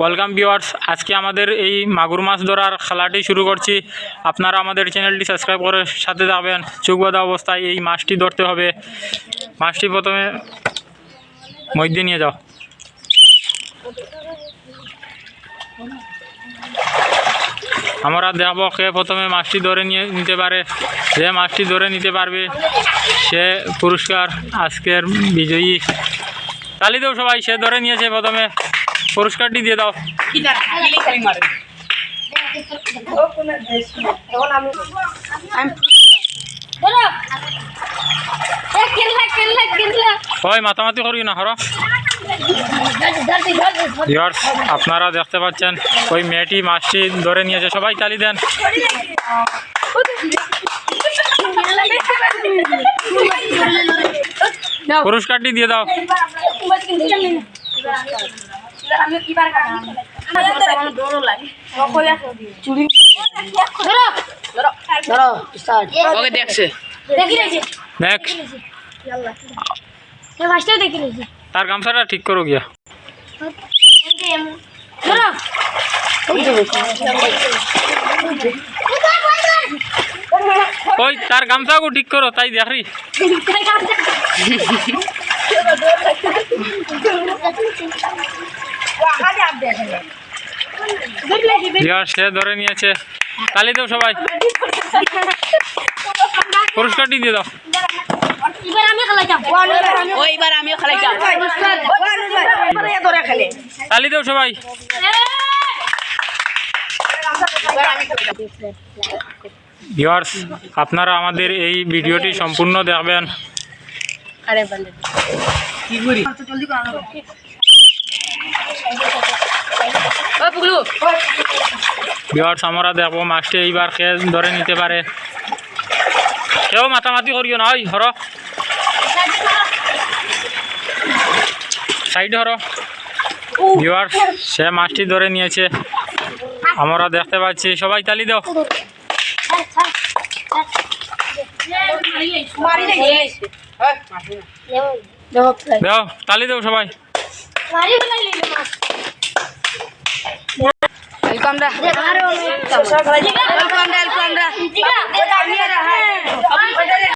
Welcome viewers, আজকে আমাদের এই মাগুর মাছ ধরার খেলাটি শুরু করছি। আপনারা আমাদের চ্যানেলটি সাবস্ক্রাইব করে সাথে যাবেন চোখ বাঁধা অবস্থায় এই মাছটি ধরতে হবে। মাছটি প্রথমে মধ্যে নিয়ে যাও। আমরা দেখাবো কে প্রথমে মাছটি ধরে নিয়ে নিতে পারে। যে মাছটি ধরে নিতে পারবে, সে পুরস্কার আজকের বিজয়ী। তালি দাও সবাই, সে ধরে নিয়েছে প্রথমে। পুরস্কারটি দিয়ে দাও। মাতামাতি করি না, হর। আপনারা দেখতে পাচ্ছেন, ওই মেয়েটি মাছটি ধরে নিয়েছে। সবাই তালি দেন। পুরস্কারটি দিয়ে দাও। ওকে দেখছে। নেক্সট দেখি তার গামছাটা ঠিক করো গিয়া। ধরো। ওই তার গামছাকে ঠিক করো তাই দেখি। ভিউয়ার্স সে ধরে নিয়েছে। তালি দাও সবাই। পুরস্কারটি দিয়ে দাও। তালি দাও সবাই। ভিউয়ার্স আপনারা আমাদের এই ভিডিওটি সম্পূর্ণ দেখবেন। আরে কি করি ও ভিউয়ার্স আমরা দেখব মাছটি এইবার কে ধরে নিতে পারে কেউ মাতামাতি করিও না ওই হর সাইড হর ভিউয়ার্স সে মাছটি ধরে নিয়েছে। আমরা দেখতে পাচ্ছি সবাই তালি দাও। দাও তালি দাও সবাই। মারি ফেলাই মাছ